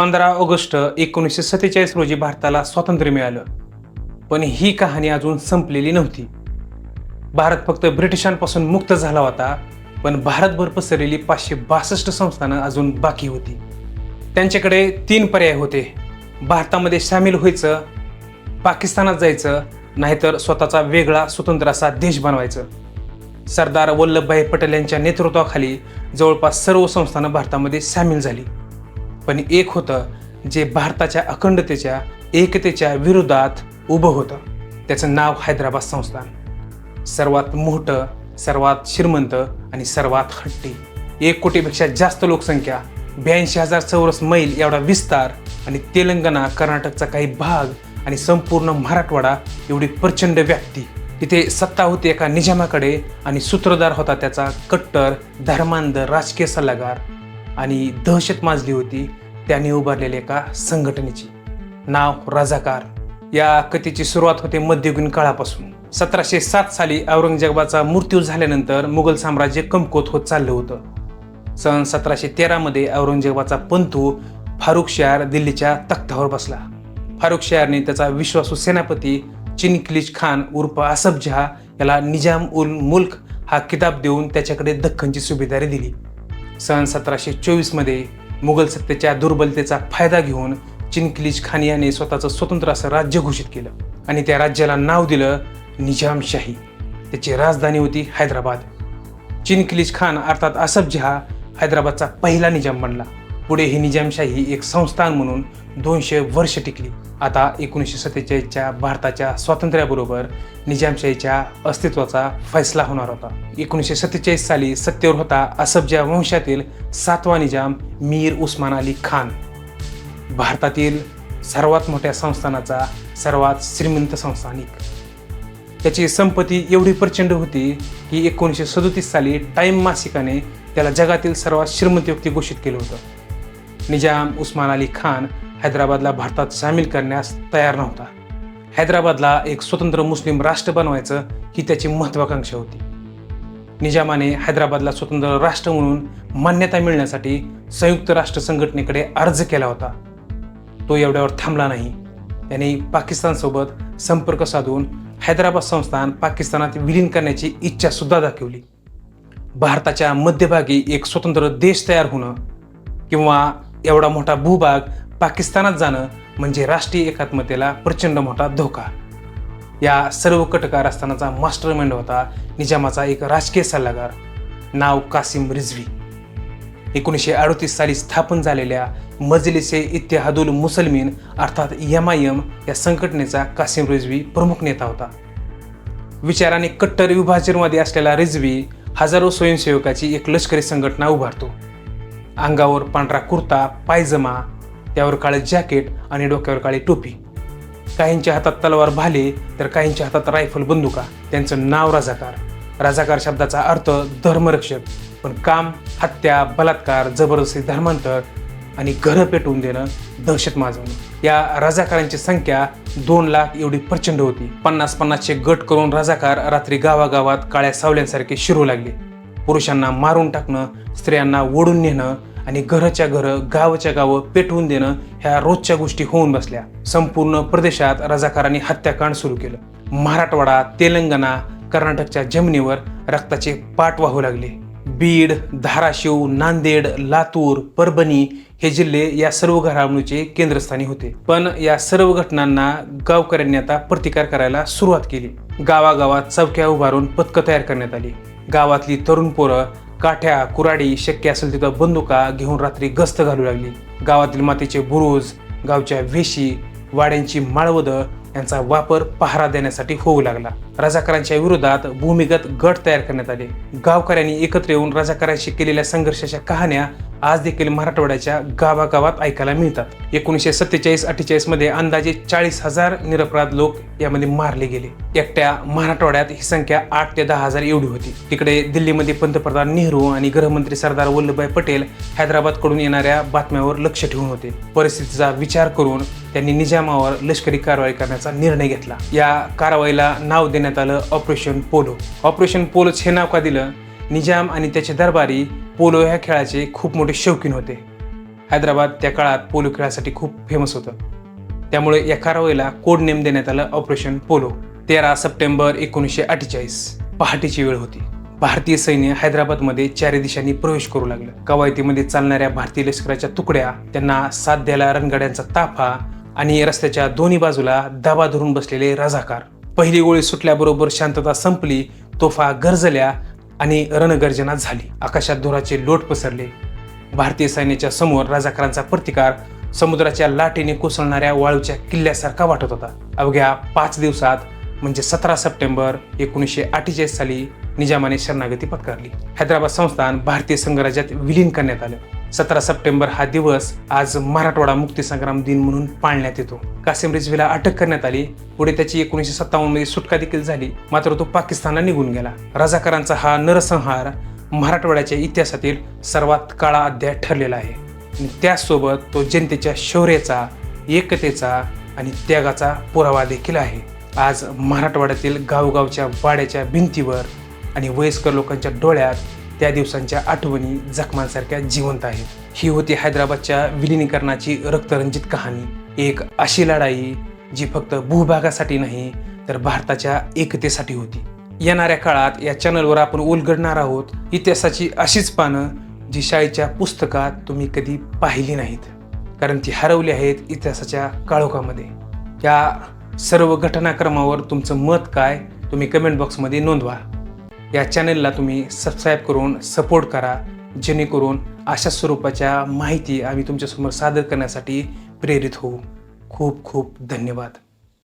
पंधरा ऑगस्ट एकोणीसशे सत्तेचाळीस रोजी भारताला स्वातंत्र्य मिळालं. पण ही कहाणी अजून संपलेली नव्हती. भारत फक्त ब्रिटिशांपासून मुक्त झाला होता पण भारतभर पसरलेली पाचशे बासष्ट संस्थानं अजून बाकी होती. त्यांच्याकडे तीन पर्याय होते. भारतामध्ये सामील व्हायचं पाकिस्तानात जायचं नाहीतर स्वतःचा वेगळा स्वतंत्र असा देश बनवायचं. सरदार वल्लभभाई पटेल यांच्या नेतृत्वाखाली जवळपास सर्व संस्थानं भारतामध्ये सामील झाली. पण एक होतं जे भारताच्या अखंडतेच्या एकतेच्या विरोधात उभं होतं. त्याचं नाव हैदराबाद संस्थान. सर्वात मोठं सर्वात श्रीमंत आणि सर्वात हट्टी. एक कोटीपेक्षा जास्त लोकसंख्या ब्याऐंशी हजार चौरस मैल एवढा विस्तार आणि तेलंगणा कर्नाटकचा काही भाग आणि संपूर्ण मराठवाडा एवढी प्रचंड व्याप्ती. तिथे सत्ता होती एका निजामाकडे आणि सूत्रधार होता त्याचा कट्टर धर्मांध राजकीय सल्लागार. आणि दहशत माजली होती त्याने उभारलेल्या एका संघटनेची. नाव राजाकार या कथेची सुरुवात होते मध्ययुगीन काळापासून. सतराशे सात साली औरंगजेबाचा मृत्यू झाल्यानंतर मुघल साम्राज्य कमकुवत होत चाललं होतं. सन सतराशे तेरामध्ये औरंगजेबाचा पंतू फारुख शहर दिल्लीच्या तख्तावर बसला. फारुख शहरने त्याचा विश्वासू सेनापती चिनक्लिज खान उर्फ असफ जहा याला निजाम उल मुल्क हा किताब देऊन त्याच्याकडे दख्खनची सुभेदारी दिली. सन सतराशे चोवीसमध्ये मुघल सत्तेच्या दुर्बलतेचा फायदा घेऊन चिनकिलीज खान याने स्वतःचं स्वतंत्र असं राज्य घोषित केलं आणि त्या राज्याला नाव दिलं निजामशाही. त्याची राजधानी होती हैदराबाद. चिनकिलीज खान अर्थात असफ जहा हैदराबादचा पहिला निजाम बनला. पुढे ही निजामशाही एक संस्थान म्हणून दोनशे वर्ष टिकली. आता एकोणीसशे सत्तेचाळीसच्या भारताच्या स्वातंत्र्याबरोबर निजामशाहीच्या अस्तित्वाचा फैसला होणार होता. एकोणीसशे सत्तेचाळीस साली सत्तेवर होता असफजा वंशातील सातवा निजाम मीर उस्मान अली खान. भारतातील सर्वात मोठ्या संस्थानाचा सर्वात श्रीमंत संस्थानिक त्याची संपत्ती एवढी प्रचंड होती की एकोणीसशे सदोतीस साली टाईम मासिकाने त्याला जगातील सर्वात श्रीमंत व्यक्ती घोषित केलं होतं. निजाम उस्मान अली खान हैदराबादला भारतात सामील करण्यास तयार नव्हता. हैदराबादला एक स्वतंत्र मुस्लिम राष्ट्र बनवायचं ही त्याची महत्वाकांक्षा होती. निजामाने हैदराबादला स्वतंत्र राष्ट्र म्हणून मान्यता मिळण्यासाठी संयुक्त राष्ट्र संघटनेकडे अर्ज केला होता. तो एवढ्यावर थांबला नाही. त्याने पाकिस्तानसोबत संपर्क साधून हैदराबाद संस्थान पाकिस्तानात विलीन करण्याची इच्छा सुद्धा दाखवली. भारताच्या मध्यभागी एक स्वतंत्र देश तयार होणं किंवा एवढा मोठा भूभाग पाकिस्तानात जाणं म्हणजे राष्ट्रीय एकात्मतेला प्रचंड मोठा धोका. या सर्व कटकार मास्टर माइंड होता निजामाचा एक राजकीय सल्लागार नाव कासिम रिझवी. एकोणीसशे अडतीस साली स्थापन झालेल्या मजलिसे इत्तेहादुल मुसलमीन अर्थात एम आय एम या संघटनेचा कासिम रिझवी प्रमुख नेता होता. विचाराने कट्टर विभाजनवादी असलेला रिझवी हजारो स्वयंसेवकाची एक लष्करी संघटना उभारतो. अंगावर पांढरा कुर्ता पायजमा त्यावर काळे जॅकेट आणि डोक्यावर काळी टोपी. काहींच्या हातात तलवार भाले तर काहींच्या हातात रायफल बंदुका. त्यांचं नाव राजाकार. राजाकार शब्दाचा अर्थ धर्मरक्षक. पण काम हत्या बलात्कार जबरदस्ती धर्मांतर आणि घरं पेटवून देणं दहशत माजवणं. या राजाकारांची संख्या दोन लाख एवढी प्रचंड होती. पन्नास पन्नासचे गट करून राजाकार रात्री गावागावात काळ्या सावल्यांसारखे शिरू लागले. पुरुषांना मारून टाकणं स्त्रियांना ओढून नेणं आणि घराच्या घरं गावच्या गावं पेटवून देणं ह्या रोजच्या गोष्टी होऊन बसल्या. संपूर्ण प्रदेशात रजाकारांनी हत्याकांड सुरू केलं. मराठवाडा तेलंगणा कर्नाटकच्या जमिनीवर रक्ताचे पाठ वाहू लागले. बीड धाराशिव नांदेड लातूर परभणी हे जिल्हे या सर्व घडामोडीचे केंद्रस्थानी होते. पण या सर्व घटनांना गावकऱ्यांनी आता प्रतिकार करायला सुरुवात केली. गावागावात चौक्या उभारून पथकं तयार करण्यात आली. गावातली तरुण पोरं काठ्या कुराडी शक्य असेल तिथं बंदुका घेऊन रात्री गस्त घालू लागली. गावातील मातीचे बुरुज गावच्या वेशी वाड्यांची माळवदं यांचा वापर पहारा देण्यासाठी होऊ लागला. रजाकारांच्या विरोधात भूमिगत गट तयार करण्यात आले. गावकऱ्यांनी एकत्र येऊन रजाकारांशी केलेल्या संघर्षाच्या कहाण्या आज देखील मराठवाड्याच्या गावागावात ऐकायला मिळतात. एकोणीसशे सत्तेचाळीस अठ्ठेचाळीसमध्ये अंदाजे चाळीस हजार निरपराध लोक यामध्ये मारले गेले. एकट्या मराठवाड्यात ही संख्या आठ ते दहा हजार एवढी होती. तिकडे दिल्लीमध्ये पंतप्रधान नेहरू आणि गृहमंत्री सरदार वल्लभभाई पटेल हैदराबादकडून येणाऱ्या बातम्यावर लक्ष ठेवून होते. परिस्थितीचा विचार करून त्यांनी निजामावर लष्करी कारवाई करण्याचा निर्णय घेतला. या कारवाईला नाव देण्यात आलं ऑपरेशन पोलो. ऑपरेशन पोलोच हे नाव का दिलं? निजाम आणि त्याचे दरबारी पोलो ह्या खेळाचे खूप मोठे शौकीन होते. हैदराबाद त्या काळात पोलो खेळासाठी खूप फेमस होतं. त्यामुळे या कारवाईला कोड नेम देण्यात आलं ऑपरेशन पोलो. तेरा सप्टेंबर एकोणीसशे अठ्ठेचाळीस. पहाटेची वेळ होती. भारतीय सैन्य हैदराबादमध्ये चारी दिशांनी प्रवेश करू लागलं. कवायतीमध्ये चालणाऱ्या भारतीय लष्कराच्या तुकड्या त्यांना साथ द्यायला रणगाड्यांचा ताफा आणि रस्त्याच्या दोन्ही बाजूला दाबा धरून बसलेले रझाकार. पहिली गोळी सुटल्याबरोबर शांतता संपली तोफा गरजल्या आणि रणगर्जना झाली. आकाशात धुराचे लोट पसरले. भारतीय सैन्याच्या समोर राजाकारांचा प्रतिकार समुद्राच्या लाटेने कोसळणाऱ्या वाळूच्या किल्ल्यासारखा वाटत होता. अवघ्या पाच दिवसात म्हणजे सतरा सप्टेंबर एकोणीसशे अठ्ठेचाळीस साली निजामाने शरणागती पत्करली. हैदराबाद संस्थान भारतीय संघराज्यात विलीन करण्यात आलं. सतरा सप्टेंबर हा दिवस आज मराठवाडा मुक्तीसंग्राम दिन म्हणून पाळण्यात येतो. कासिम रिझवीला अटक करण्यात आली. पुढे त्याची एकोणीसशे सत्तावन्नमध्ये सुटका देखील झाली. मात्र तो पाकिस्तानला निघून गेला. रजाकारांचा हा नरसंहार मराठवाड्याच्या इतिहासातील सर्वात काळा अध्याय ठरलेला आहे. आणि त्याचसोबत तो जनतेच्या शौर्याचा एकतेचा आणि त्यागाचा पुरावा देखील आहे. आज मराठवाड्यातील गावगावच्या वाड्याच्या भिंतीवर आणि वयस्कर लोकांच्या डोळ्यात त्या दिवसांच्या आठवणी जखमांसारख्या जिवंत आहेत. ही होती हैदराबादच्या विलिनीकरणाची रक्तरंजित कहाणी. एक अशी लढाई जी फक्त भूभागासाठी नाही तर भारताच्या एकतेसाठी होती. येणाऱ्या काळात या चॅनलवर आपण उलगडणार आहोत इतिहासाची अशीच पानं जी शाळेच्या पुस्तकात तुम्ही कधी पाहिली नाहीत. कारण ती हरवली आहेत इतिहासाच्या काळोखामध्ये. या सर्व घटनाक्रमावर तुमचं मत काय तुम्ही कमेंट बॉक्समध्ये नोंदवा. या चॅनलला तुम्ही सबस्क्राईब करून सपोर्ट करा जेणेकरून अशा स्वरूपाच्या माहिती आम्ही तुमच्यासमोर सादर करण्यासाठी प्रेरित होऊ. खूप खूप धन्यवाद.